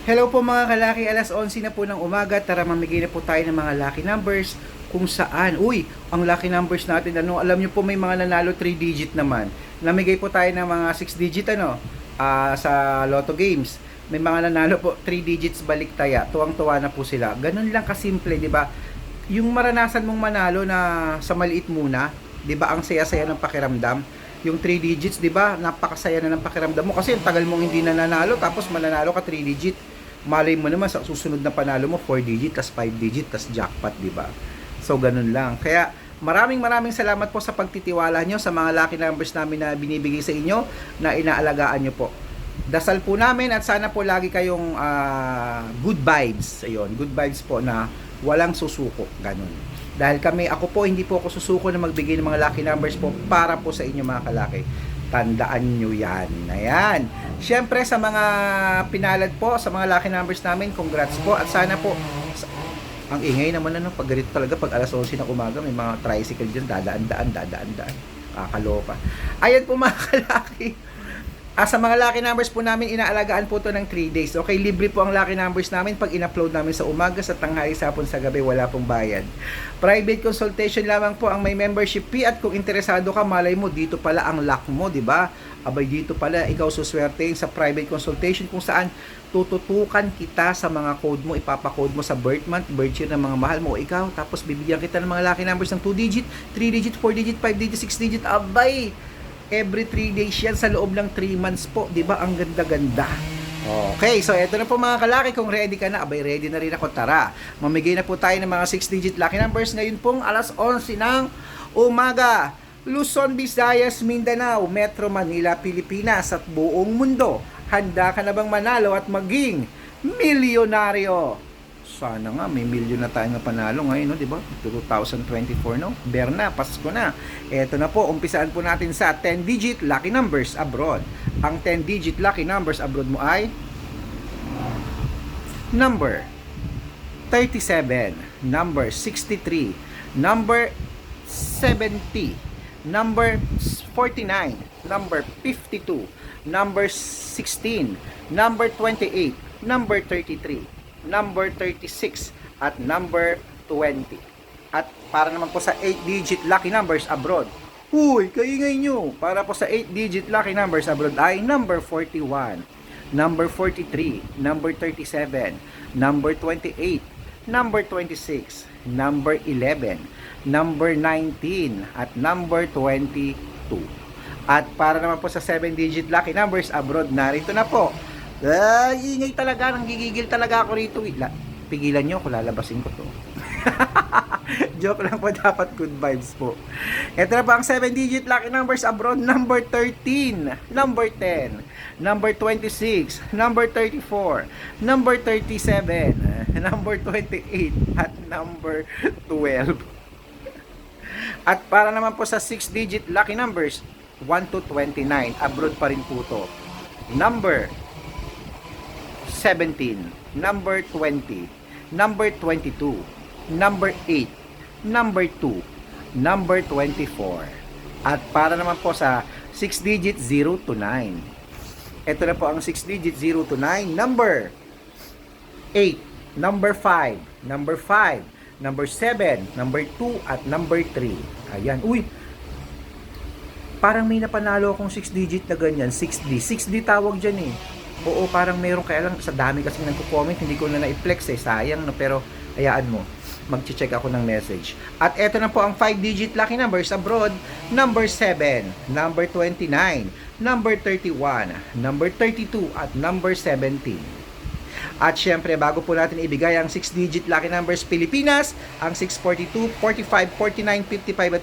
Hello po mga kalaki, alas 11 na po ng umaga, tara mamigay na po tayo ng mga lucky numbers kung saan. Uy, ang lucky numbers natin, ano, alam nyo po may mga nanalo 3 digit naman. Namigay po tayo ng mga 6 digit ano, ah, sa Lotto Games. May mga nanalo po 3 digits balik taya, tuwang-tuwa na po sila. Ganun lang kasimple, di ba? Yung maranasan mong manalo na sa maliit muna, di ba ang saya-saya ng pakiramdam? Yung 3 digits, 'di ba? Napakasaya na ng pakiramdam mo kasi ang tagal mong hindi na nanalo tapos mananalo ka 3 digit. Malay mo naman sa susunod na panalo mo 4 digit, tas 5 digit, tas jackpot, 'di ba? So ganun lang. Kaya maraming maraming salamat po sa pagtitiwala nyo sa mga lucky numbers namin na binibigay sa inyo na inaalagaan nyo po. Dasal po namin at sana po lagi kayong ah, good vibes. Ayun, good vibes po na walang susuko. Ganun. Dahil kami, ako po, hindi po ako susuko na magbigay ng mga lucky numbers po para po sa inyo mga kalaki. Tandaan nyo yan. Ayan. Siyempre, sa mga pinalad po, sa mga lucky numbers namin, congrats po. At sana po, ang ingay naman ano, pag talaga, pag alas 11 ng umaga, may mga tricycle dyan, dadaan-daan, dadaan-daan. Kakaloka. Ayan po mga kalaki. Ah, sa mga lucky numbers po namin, inaalagaan po to ng 3 days. Okay, libre po ang lucky numbers namin pag in-upload namin sa umaga, sa tanghali, sa hapon, sa gabi, wala pong bayad. Private consultation lamang po ang may membership fee at kung interesado ka, malay mo, dito pala ang luck mo, di ba? Abay, dito pala, ikaw suswertein sa private consultation kung saan tututukan kita sa mga code mo, ipapakode mo sa birth month, birth year ng mga mahal mo, ikaw, tapos bibigyan kita ng mga lucky numbers ng 2 digit, 3 digit, 4 digit, 5 digit, 6 digit, abay! Every 3 days yan sa loob ng 3 months po. 'Di ba? Ang ganda-ganda. Okay, so eto na po mga kalaki. Kung ready ka na, abay ready na rin ako. Tara, mamigay na po tayo ng mga 6-digit lucky numbers ngayon pong alas 11 ng umaga. Luzon, Visayas, Mindanao, Metro Manila, Pilipinas at buong mundo. Handa ka na bang manalo at maging milyonaryo? Sana nga may milyon na tayo na panalo ngayon, no, 'di ba? 2024 no. Berna, Pasko na. Eto na po, umpisaan po natin sa 10 digit lucky numbers abroad. Ang 10 digit lucky numbers abroad mo ay number 37, number 63, number 70, number 49, number 52, number 16, number 28, number 33, number 36, at number 20. At para naman po sa 8-digit lucky numbers abroad, Huy, kaingay nyo! Para po sa 8-digit lucky numbers abroad ay number 41, number 43, number 37, number 28, number 26, number 11, number 19, at number 22. At para naman po sa 7-digit lucky numbers abroad, narito na po. Ay, ingay talaga, nang gigigil talaga ako rito. Wait, la- pigilan nyo ako, lalabasin ko to. Joke lang po, dapat good vibes po. Ito na po ang 7-digit lucky numbers abroad. Number 13, number 10, number 26, number 34, number 37, number 28, at number 12. At para naman po sa 6-digit lucky numbers, 1 to 29, abroad pa rin po to. Number 17, number 20, number 22, number 8, number 2, number 24. At para naman po sa 6 digit 0 to 9. Ito na po ang 6 digit 0 to 9. Number 8, number 5, number 5, number 7, number 2, at number 3. Ayan. Uy, parang may napanalo akong 6 digit na ganyan. 6D. 6D tawag dyan eh. Oo, parang meron kaya lang sa dami kasi nagko-comment, hindi ko na na-flex eh. Sayang no, pero hayaan mo. Magche-check ako ng message. At eto na po ang 5-digit lucky numbers abroad. Number 7, number 29, number 31, number 32, at number 17. At syempre, bago po natin ibigay ang 6-digit lucky numbers Pilipinas, ang 642, 45, 49, 55 at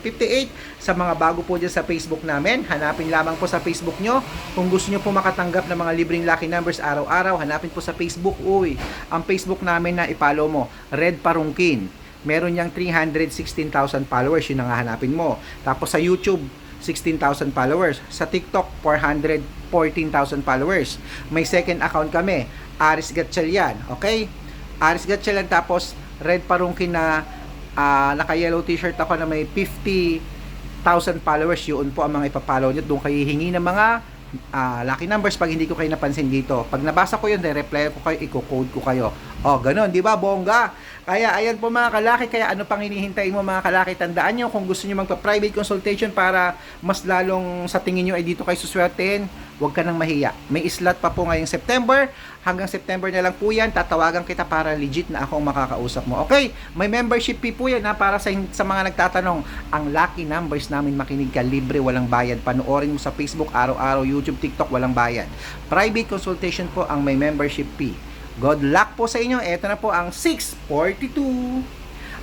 58 sa mga bago po dyan sa Facebook namin. Hanapin lamang po sa Facebook nyo. Kung gusto nyo po makatanggap ng mga libreng lucky numbers araw-araw, hanapin po sa Facebook. Uy, ang Facebook namin na ipalo mo, Red Parungkin. Meron niyang 316,000 followers, yun ang hahanapin mo. Tapos sa YouTube, 16,000 followers. Sa TikTok, 414,000 followers. May second account kami, Aris Gatchalian. Okay? Aris Gatchalian tapos Red Parungkin na ah, naka-yellow t-shirt ako na may 50,000 followers. Yun po ang mga ipapollow nyo. Doon kayo hingi ng mga ah, lucky numbers pag hindi ko kayo napansin dito. Pag nabasa ko yun, re-reply ko kayo, i-code ko kayo. O, ganun, di ba, bongga? Kaya, ayan po mga kalaki, kaya ano pang hinihintayin mo mga kalaki, tandaan nyo kung gusto nyo magpa-private consultation para mas lalong sa tingin nyo ay dito kayo suswertein, huwag ka nang mahiya. May slot pa po ngayong September, hanggang September na lang po yan, tatawagan kita para legit na akong makakausap mo. Okay, may membership fee po yan ha, para sa, sa mga nagtatanong, ang lucky numbers namin makinig ka, libre, walang bayad. Panoorin mo sa Facebook, araw-araw, YouTube, TikTok, walang bayad. Private consultation po ang may membership fee. Good luck po sa inyo. Ito na po ang 642.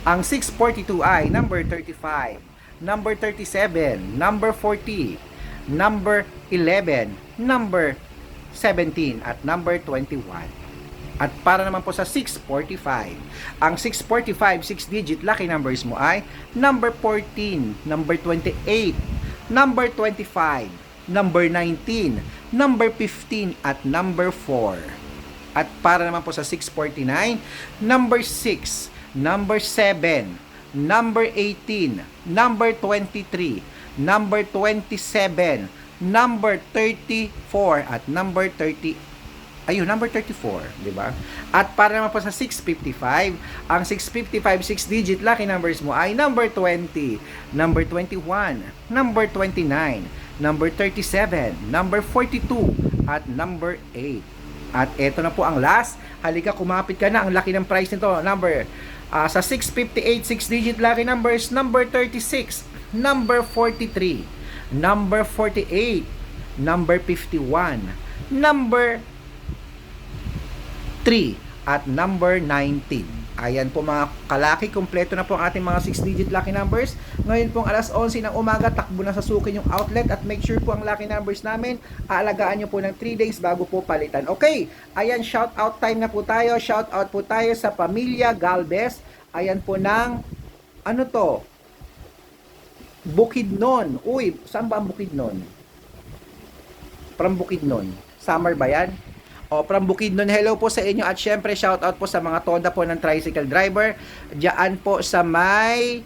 Ang 642 ay number 35, number 37, number 40, number 11, number 17, at number 21. At para naman po sa 645, ang 645, 6-digit lucky numbers mo ay number 14, number 28, number 25, number 19, number 15, at number 4. At para naman po sa 649, number 6, number 7, number 18, number 23, number 27, number 34, at number 30, ayun, number 34, di ba? At para naman po sa 655, ang 655, 6-digit lucky numbers mo ay number 20, number 21, number 29, number 37, number 42, at number 8. At eto na po ang last. Halika, kumapit ka na. Ang laki ng price nito. Number, ah, sa 658, 6-digit lucky numbers, number 36, number 43, number 48, number 51, number 3, at number 19. Ayan po mga kalaki, kompleto na po ang ating mga 6-digit lucky numbers. Ngayon pong alas 11 ng umaga, takbo na sa sukin yung outlet at make sure po ang lucky numbers namin, aalagaan nyo po ng 3 days bago po palitan. Okay, ayan, shout out time na po tayo. Shout out po tayo sa pamilya Galvez. Ayan po ng, ano to? Bukidnon. Uy, saan ba ang Bukidnon? From Bukidnon. Summer ba yan? O, from Bukidnon, hello po sa inyo at syempre shout out po sa mga toda po ng tricycle driver. Diyan po sa may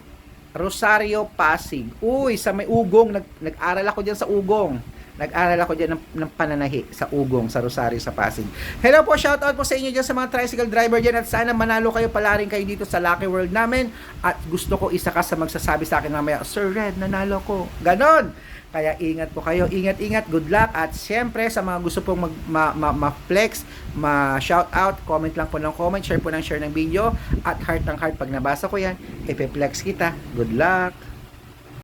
Rosario Pasig. Uy, sa may Ugong, nag, nag-aral ako diyan sa Ugong. Nag-aral ako diyan ng, ng pananahi sa Ugong, sa Rosario, sa Pasig. Hello po, shout out po sa inyo diyan sa mga tricycle driver diyan at sana manalo kayo pala rin kayo dito sa Lucky World namin. At gusto ko isa ka sa magsasabi sa akin mamaya, Sir Red, nanalo ko. Ganon! Kaya ingat po kayo, ingat-ingat, good luck at siyempre sa mga gusto pong mag, ma, ma, ma-flex, ma-shout out, comment lang po ng comment, share po ng share ng video at heart ng heart pag nabasa ko yan, ipe-flex kita. Good luck!